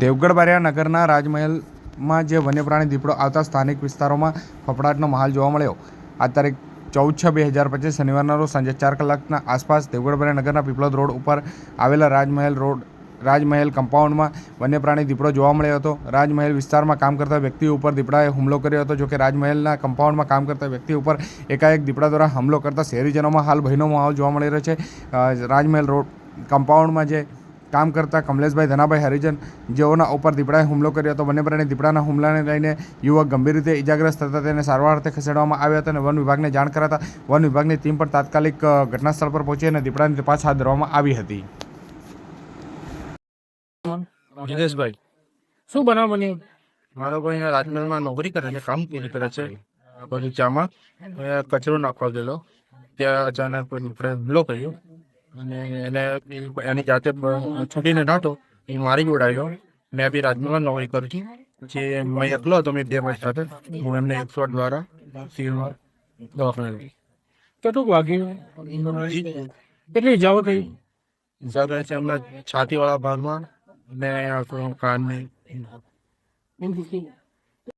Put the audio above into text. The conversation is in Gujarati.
દેવગઢ બારિયા નગરના રાજમહેલમાં જે વન્યપ્રાણી દીપડો આવતા સ્થાનિક વિસ્તારોમાં ફફડાટનો માહોલ જોવા મળ્યો. આ તારીખ ચૌદ છ બે હજાર પચીસ શનિવારના રોજ સાંજે ચાર કલાકના આસપાસ દેવગઢ બારિયા નગરના પીપળોદ રોડ ઉપર આવેલા રાજમહેલ રોડ, રાજમહેલ કમ્પાઉન્ડમાં વન્યપ્રાણી દીપડો જોવા મળ્યો હતો. રાજમહેલ વિસ્તારમાં કામ કરતા વ્યક્તિ ઉપર દીપડાએ હુમલો કર્યો હતો, જોકે રાજમહેલના કમ્પાઉન્ડમાં કામ કરતા વ્યક્તિ ઉપર એકાએક દીપડા દ્વારા હુમલો કરતા શહેરીજનોમાં હાલ ભયનો માહોલ જોવા મળી રહ્યો છે. રાજમહેલ રોડ કમ્પાઉન્ડમાં જે કામ કરતા કમલેશભાઈ ધનાભાઈ હરિજન જેઓના ઉપર દીપડાએ હુમલો કર્યો હતો. વન્યપ્રાણી દીપડાના હુમલાને લઈને યુવક ગંભીર રીતે ઇજાગ્રસ્ત થતા તેને સારવાર અર્થે ખસેડવામાં આવ્યા હતા અને વન વિભાગને જાણ કરાતા વન વિભાગની ટીમ પણ તાત્કાલિક ઘટનાસ્થળ ઘટના સ્થળ પર પહોંચી અને દીપડાની તપાસ હાથ ધરવામાં આવી હતી. જિનેશભાઈ શું બનાવ બન્યો? મારો ભાઈ રાજમહેલમાં નોકરી કરે છે કામ પૂરી કરે છે. બગીચામાં કચરો નાખવા ગયેલો. ત્યાં અચાનક હુમલો કર્યો. અને એને એની જાતે છૂટીને નહોતો એ મારી ઉડાવ્યો મેં બી રાજમહેલમાં નોકરી કરું. છું જે મેં એકલો હતો, મેં બે વર્ષ સાથે, હું એમને એકસો દ્વારા સિવિલમાં દવાખાને કેટલું વાગ્યું કેટલી ઇજાઓ થઈ ઈજા કરે છે એમના છાતીવાળા ભાગમાં કાનની કાનને